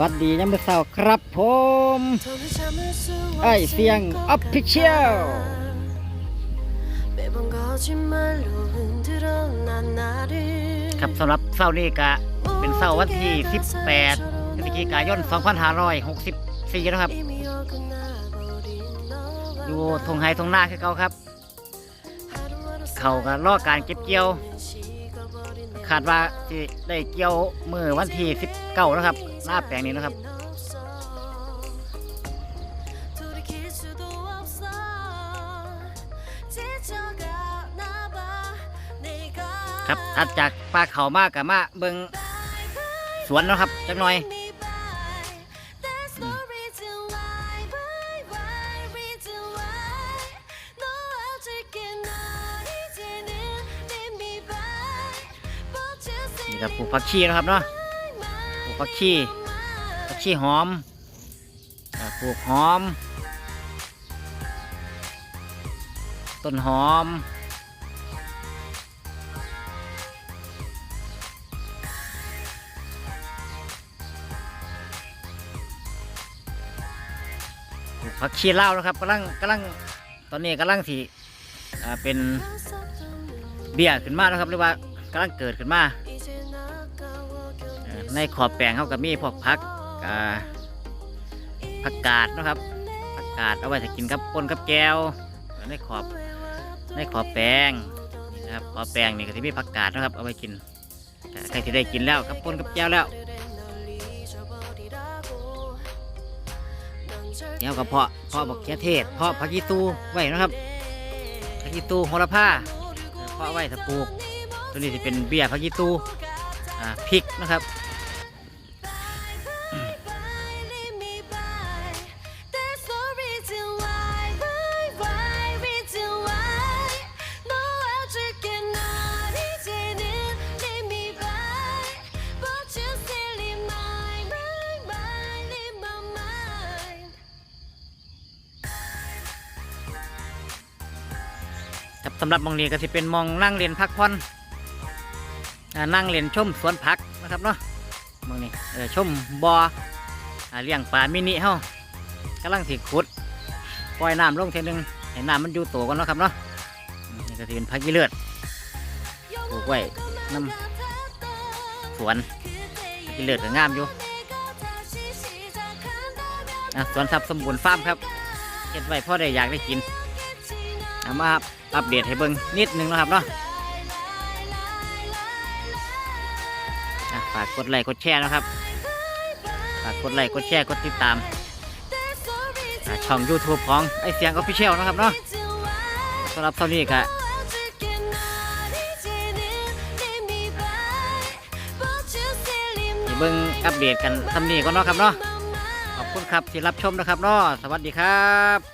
วัสดียามมื้อเช้าครับผมไอเสียง Official ครับสำหรับเช้านี้ก็เป็นเช้าวันที่ 18พฤศจิกายน 2564นะครับอยู่ทงไฮทงหน้าคือเก่าครับ เขาก็รอการเก็บเกี่ยวาดว่าจะได้เกี่ยวมือวันที่19นะครับ หน้าแปลงนี้นะครับครับถัดจากปลาเขามากกับมาเบิงสวนนะครับจักหน่อย นี่ครับปลูกผักชีนะครับเนาะปลูกผักชีผักชีหอมปลูกหอม ต้นหอมปลูกผักชีเลานะครับกำลังกำลังตอนนี้กำลังที่เป็นเบี้ยขึ้นมานะครับหรือว่ากำลังเกิดขึ้นมา ในขอบแปลงเขาก็มีพวกผักผักกาดนะครับผักกาดเอาไว้จะกินกับปนกับแก้วในขอบในขอบแปลงนี่นะครับขอบแปลงนี่ก็จะมีผักกาดนะครับเอาไว้กินใครที่ได้กินแล้วกับปนกับแก้วแล้วเดี๋ยวก็เพาะเพาะบักเขือเทศเพาะผักกีตูไว้นะครับผักกีตูโหระพาเพาะไว้ถ้าปลูกตัวนี้จะเป็นเบี้ยผักกีตูพริกนะครับ ครับสำหรับมองนี้ก็จะเป็นมองนั่งเรียนพักผ่อนนั่งเรียนชมสวนผักนะครับเนาะมองนี้เออชมบอ่อเลี้ยงปลามินิเฮากำลังสิขุดปล่อยน้ำลงเทนึงให้น้ำมันอยู่โตกันเนาะครับเนาะนี่ก็จะเป็นพักยีเลือดปลูกไว้น้ำสวนกยีเลือดก็งามอยู่สวนทรัพย์สมบูรณ์ฟาร์มครับเก็บไว้พ่อได้อยากได้กินเอามา อัปเดตให้เบิ่งนิดนึงนะครับเนาะฝากกดไลค์กดแชร์นะครับ ฝากกดไลค์กดแชร์กดติดตามช่อง YouTube ของไอเสียงออฟฟิเชียลนะครับเนาะสำหรับเท่านี้ก็ให้เบิ่งอัปเดตกันทำนี้ก่อนเนาะครับเนาะขอบคุณครับที่รับชมนะครับเนาะสวัสดีครับ